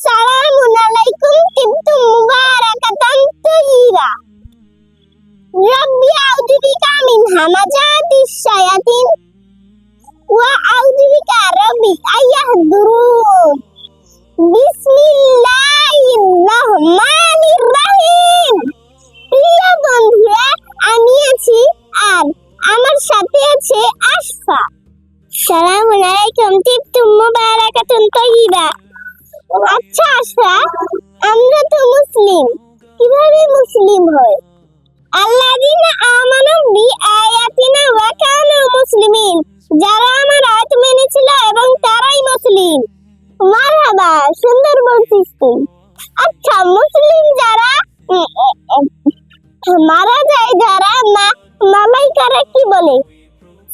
সালামুন আলাইকুম তিবতুম মুবারাকাতান তাইয়িবা রাব্বি আউযু বিকা মিন হামাজাতিশ শায়াতিন ওয়া আউযু বিকা রাব্বি আইয়াহদুরুন বিসমিল্লাহির রহমানির রহিম প্রিয় বন্ধুরা আমি আছি আর আমার সাথে আছে আশফা। সালামু আলাইকুম তিবতুম মুবারাকাতুন তাইয়িবা আচ্ছা আশফা আমরা তো মুসলিম। কীভাবে মুসলিম হই আল্লাযিনা আমানু বিআয়াতিনা ওয়া কানু মুসলিমিন। যারা আমার আয়াত মেনেছিল এবং তারাই মুসলিম। মারহাবা, সুন্দর বলছিস তুই। আচ্ছা মুসলিম যারা মারা যায় যারা মা মালাইকারা কি বলে?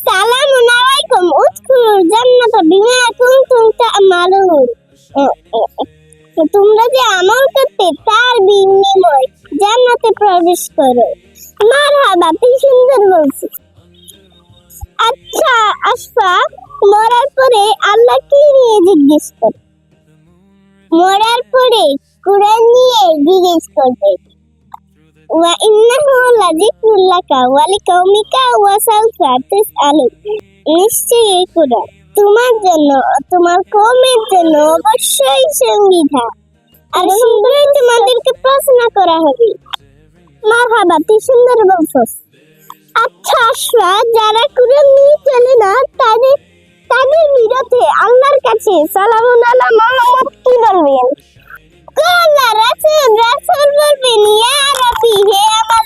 সালামুন আলাইকুম উদখুলুল জান্নাতা বিমা কুনতুম তা'মালুন। তোমরা যে আমল করতে তার বিনিময় জান্নাতে প্রবেশ করো। মারহাবা তুই সুন্দর বলছিস আচ্ছা আশফা, মরার পরে আল্লাহ কি নিয়ে জিজ্ঞেস করে মরার পরে কোরআন নিয়ে জিজ্ঞেস করবে। ওয়া ইন্নাহু লাযিকরুল লাকা ওয়া লিকাউমিকা ওয়া সাউফা তুসআলুন। নিশ্চয়ই কোরআন। তোমার জন্য, তোমার কওমের জন্য অবশ্যই সংবিধান আর শীঘ্রই তোমাদেরকে প্রশ্ন করা হবে। মারহাবা তুই সুন্দর বলছস আচ্ছা যারা কোরআন নিয়ে চলে না, তাদের তাদের বিরুদ্ধে আল্লাহর কাছে সালামুন আলা মুহাম্মদ কি বলবেন? রাসূল রাসূল বলবেন ইয়া রাব্বি হে আমার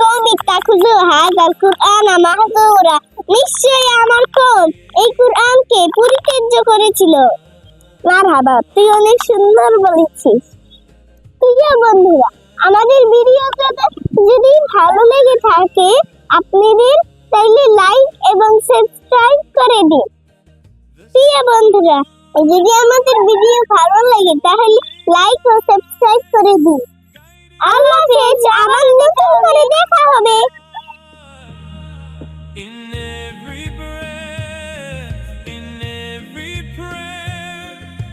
রব তাখুযু হাযাল কুরআন মাহজুরা নিশ্চয়ই আমার কওম এই কুরআনকে পরিত্যাজ্য করেছিল। মারহাবা, তুই অনেক সুন্দর বলেছিস। প্রিয় বন্ধুরা, আমাদের ভিডিওটা যদি ভালো লেগে থাকে, আপনাদের তাইলে লাইক এবং সাবস্ক্রাইব করে দিন। প্রিয় বন্ধুরা, যদি আমাদের ভিডিও ভালো লাগে, তাহলে লাইক ও সাবস্ক্রাইব করে দিন। আল্লাহ হাফেজ, আবার নতুন